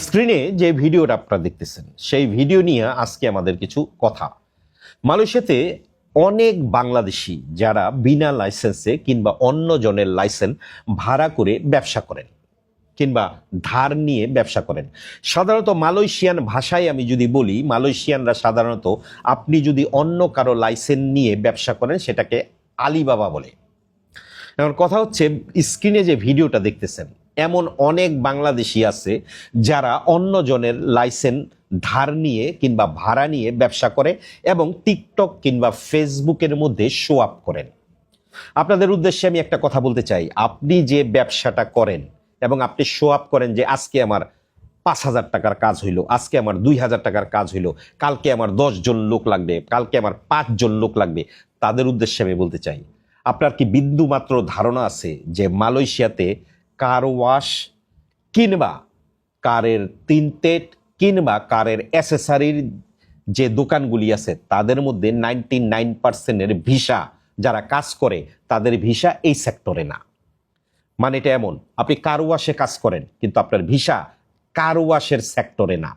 স্ক্রিনে যে ভিডিওটা আপনারা দেখতেছেন, সেই ভিডিও নিয়ে আজকে আমাদের কিছু কথা। মালয়েশিয়াতে অনেক বাংলাদেশি যারা বিনা লাইসেন্সে কিংবা অন্য জনের লাইসেন্স ভাড়া করে ব্যবসা করেন কিংবা ধার নিয়ে ব্যবসা করেন। সাধারণত মালয়েশিয়ান ভাষায় আমি যদি বলি, মালয়েশিয়ানরা সাধারণত আপনি যদি অন্য কারও লাইসেন্স নিয়ে ব্যবসা করেন, সেটাকে আলিবাবা বলে। এখন কথা হচ্ছে, স্ক্রিনে যে ভিডিওটা দেখতেছেন এমন অনেক বাংলাদেশি আছে যারা অন্যজনের লাইসেন্স ধার নিয়ে কিংবা ভাড়া নিয়ে ব্যবসা করে এবং টিকটক কিংবা ফেসবুকের মধ্যে শো আপ করেন। আপনাদের উদ্দেশ্যে আমি একটা কথা বলতে চাই। আপনি যে ব্যবসাটা করেন এবং আপনি শো আপ করেন যে আজকে আমার পাঁচ হাজার টাকার কাজ হইল, আজকে আমার দুই হাজার টাকার কাজ হইল, কালকে আমার জন লোক লাগবে, কালকে আমার পাঁচজন লোক লাগবে, তাদের উদ্দেশ্যে আমি বলতে চাই, আপনার কি বিন্দু মাত্র ধারণা আছে যে মালয়েশিয়াতে কার ওয়াশ কিংবা কারের তিনটেট কিংবা কারের অ্যাসেসারির যে দোকানগুলি আছে, তাদের মধ্যে নাইনটি নাইন পার্সেন্টের ভিসা যারা কাজ করে, তাদের ভিসা এই সেক্টরে না। মানে এটা এমন, আপনি কার ওয়াশে কাজ করেন, কিন্তু আপনার ভিসা কার ওয়াশের সেক্টরে না।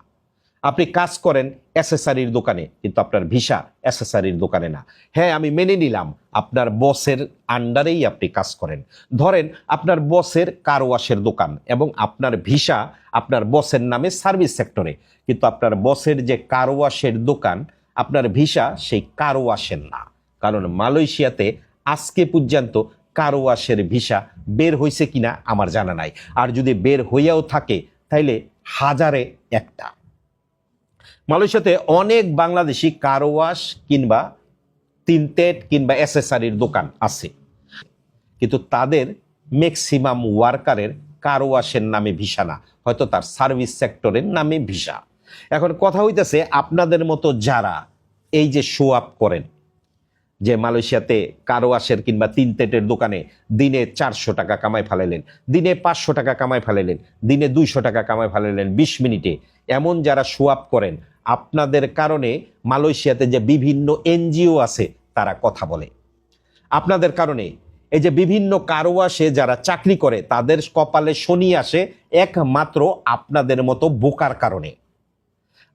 আপনি কাজ করেন অ্যাসেসারির দোকানে, কিন্তু আপনার ভিসা অ্যাসেসারির দোকানে না। হ্যাঁ আমি মেনে নিলাম, আপনার বসের আন্ডারেই আপনি কাজ করেন। ধরেন, আপনার বসের কার ওয়াশের দোকান এবং আপনার ভিসা আপনার বসের নামে সার্ভিস সেক্টরে কিন্তু আপনার বসের যে কার ওয়াশের দোকান, আপনার ভিসা সেই কার ওয়াশের না। কারণ মালয়েশিয়াতে আজকে পর্যন্ত কার ওয়াশের ভিসা বের হয়েছে কিনা আমার জানা নাই। আর যদি বের হইয়াও থাকে, তাইলে হাজারে একটা। মালয়েশিয়াতে অনেক বাংলাদেশি কার ওয়াশ কিংবা তিনটেট কিংবা অ্যাসেসারির দোকান আছে। কিন্তু তাদের ম্যাক্সিমাম ওয়ার্কারের কার ওয়াশের নামে ভিসা না। হয়তো তার সার্ভিস সেক্টরের নামে ভিসা। এখন কথা হইতেছে আপনাদের মতো যারা এই যে শো আপ করেন, যে মালয়েশিয়াতে কারও আসের কিংবা তিন তেটের দোকানে দিনে চারশো টাকা কামাই ফেলাইলেন, দিনে পাঁচশো টাকা কামাই ফেলাইলেন, দিনে দুইশো টাকা কামাই ফেলাইলেন বিশ মিনিটে, এমন যারা সোয়াপ করেন আপনাদের কারণে মালয়েশিয়াতে যে বিভিন্ন এনজিও আছে, তারা কথা বলে। আপনাদের কারণে এই যে বিভিন্ন কারোয়াসে যারা চাকরি করে, তাদের কপালে শনি আসে একমাত্র আপনাদের মতো বোকার কারণে।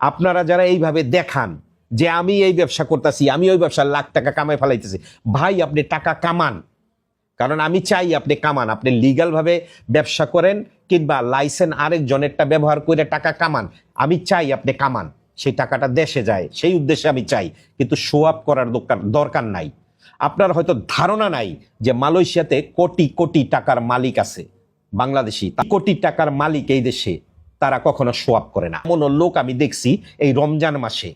আপনারা যারা এইভাবে দেখান যে আমি এই ব্যবসা করতেছি, আমি ওই ব্যবসা লাখ টাকা কামাই ফেলাইতেছি, ভাই, আপনি টাকা কামান। কারণ আমি চাই আপনি কামান, আপনি লিগালভাবে ব্যবসা করেন কিংবা লাইসেন্স আরেকজনেরটা ব্যবহার করে টাকা কামান। আমি চাই আপনি কামান। সেই টাকাটা দেশে যায়, সেই উদ্দেশ্যে আমি চাই, কিন্তু শো আপ করার দরকার দরকার নাই। আপনার হয়তো ধারণা নাই যে মালয়েশিয়াতে কোটি কোটি টাকার মালিক আছে, বাংলাদেশি। কোটি টাকার মালিক এই দেশে, তারা কখনো শো আপ করে না। এমন লোক আমি দেখছি এই রমজান মাসে,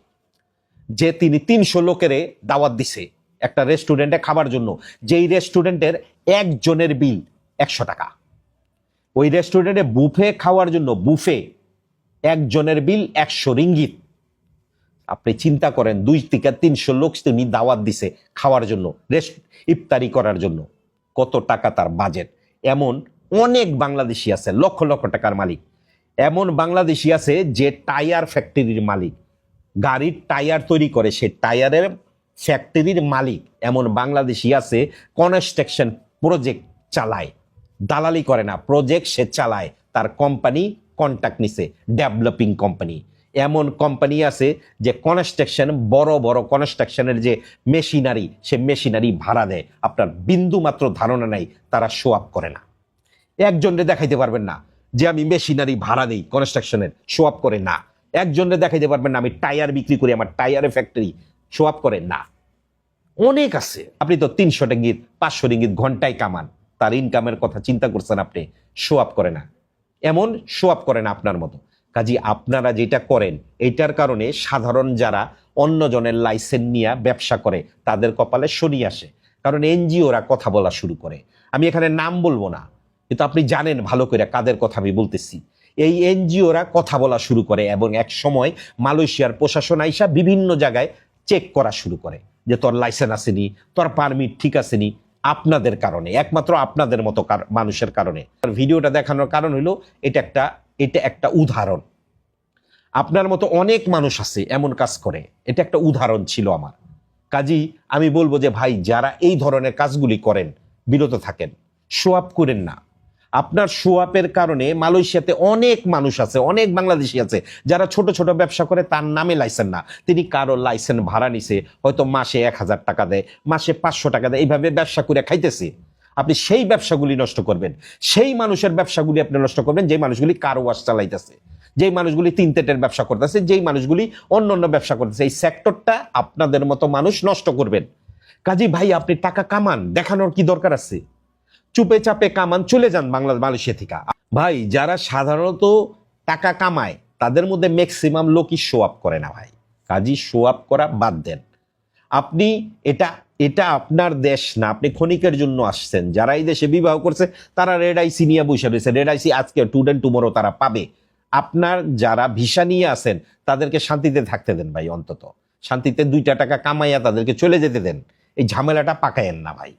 যে তিনি তিনশো লোকেরে দাওয়াত দিছে একটা রেস্টুরেন্টে খাবার জন্য। যেই রেস্টুরেন্টের একজনের বিল একশো টাকা। ওই রেস্টুরেন্টে বুফে খাওয়ার জন্য বুফে একজনের বিল একশো রিঙ্গিত। আপনি চিন্তা করেন, দুই থেকে তিনশো লোক তিনি দাওয়াত দিছে খাওয়ার জন্য, রেস্ট, ইফতারি করার জন্য। কত টাকা তার বাজেট? এমন অনেক বাংলাদেশি আছে, লক্ষ লক্ষ টাকার মালিক। এমন বাংলাদেশি আছে যে টায়ার ফ্যাক্টরির মালিক। গাড়ির টায়ার তৈরি করে, সে টায়ারের ফ্যাক্টরির মালিক। এমন বাংলাদেশি আছে, কনস্ট্রাকশন প্রজেক্ট চালায়। দালালি করে না, প্রজেক্ট সে চালায়। তার কোম্পানি কন্ট্যাক্ট নিছে, ডেভেলপিং কোম্পানি। এমন কোম্পানি আছে যে কনস্ট্রাকশন বড় বড় কনস্ট্রাকশনের যে মেশিনারি সে মেশিনারি ভাড়া দেয়। আপনার বিন্দু মাত্র ধারণা নাই, তারা শো আপ করে না। একজনরে দেখাইতে পারবেন না যে আমি মেশিনারি ভাড়া দিই কনস্ট্রাকশনের শো আপ করে না। একজনরে দেখাইতে পারবেন না আমি টায়ার বিক্রি করি, আমার টায়ারের ফ্যাক্টরি শো আপ করে না। অনেক আছে। আপনি তো তিনশো রিঙ্গিত পাঁচশো রিঙ্গিত ঘন্টায় কামান, তার ইনকামের কথা চিন্তা করছেন আপনি শো আপ করে না। এমন শো আপ করে না আপনার মতো। কাজী আপনারা যেটা করেন এইটার কারণে সাধারণ যারা অন্যজনের লাইসেন্স নিয়ে ব্যবসা করে, তাদের কপালে শনি আসে। কারণ এনজিওরা কথা বলা শুরু করে। আমি এখানে নাম বলব না, কিন্তু আপনি জানেন ভালো করে কাদের কথা আমি বলতেছি। এই এনজিওরা কথা বলা শুরু করে এবং এক সময় মালয়েশিয়ার প্রশাসন আইসা বিভিন্ন জায়গায় চেক করা শুরু করে যে তোর লাইসেন্স আসেনি, তোর পারমিট ঠিক আসেনি, আপনাদের কারণে, একমাত্র আপনাদের মতো মানুষের কারণে। ভিডিওটা দেখানোর কারণ হলো এটা একটা এটা একটা উদাহরণ। আপনার মতো অনেক মানুষ আছে এমন কাজ করে। এটা একটা উদাহরণ ছিল আমার। কাজী, আমি বলব যে ভাই, যারা এই ধরনের কাজগুলি করেন, বিরত থাকেন। আপ করেন না। আপনার সোয়াপের কারণে মালয়েশিয়াতে অনেক মানুষ আছে, অনেক বাংলাদেশি আছে, যারা ছোট ছোট ব্যবসা করে, তার নামে লাইসেন্স না। তিনি কারও লাইসেন্স ভাড়া নিছে, হয়তো মাসে এক হাজার টাকা দেয়, মাসে পাঁচশো টাকা দেয়, এইভাবে ব্যবসা করে খাইতেছে। আপনি সেই ব্যবসাগুলি নষ্ট করবেন। সেই মানুষের ব্যবসাগুলি আপনি নষ্ট করবেন যে মানুষগুলি কারও ওয়াশ চালাইতেছে। যেই মানুষগুলি তিন তেটের ব্যবসা করতেছে, যেই মানুষগুলি অন্য অন্য ব্যবসা করতেছে। এই সেক্টরটা আপনাদের মতো মানুষ নষ্ট করবেন। কাজী ভাই, আপনি টাকা কামান, দেখানোর কি দরকার আছে? চুপে চাপে কামান, চলে যান বাংলা মালয়েশিয়া থেকে। ভাই, যারা সাধারণত টাকা কামায়, তাদের মধ্যে ম্যাক্সিমাম লোকই শো আপ করে না ভাই। কাজী শো আপ করা বাদ দেন। আপনি এটা এটা আপনার দেশ না, আপনি ক্ষণিকের জন্য আসছেন। যারা এই দেশে বিবাহ করছে, তারা রেড আইসি নিয়ে বসে রয়েছে। রেড আইসি আজকে টুডেন টুমোরো তারা পাবে। আপনার যারা ভিসা নিয়ে আসেন তাদেরকে শান্তিতে থাকতে দেন ভাই অন্তত। শান্তিতে দুইটা টাকা কামাইয়া তাদেরকে চলে যেতে দেন। এই ঝামেলাটা পাকায়েন না ভাই।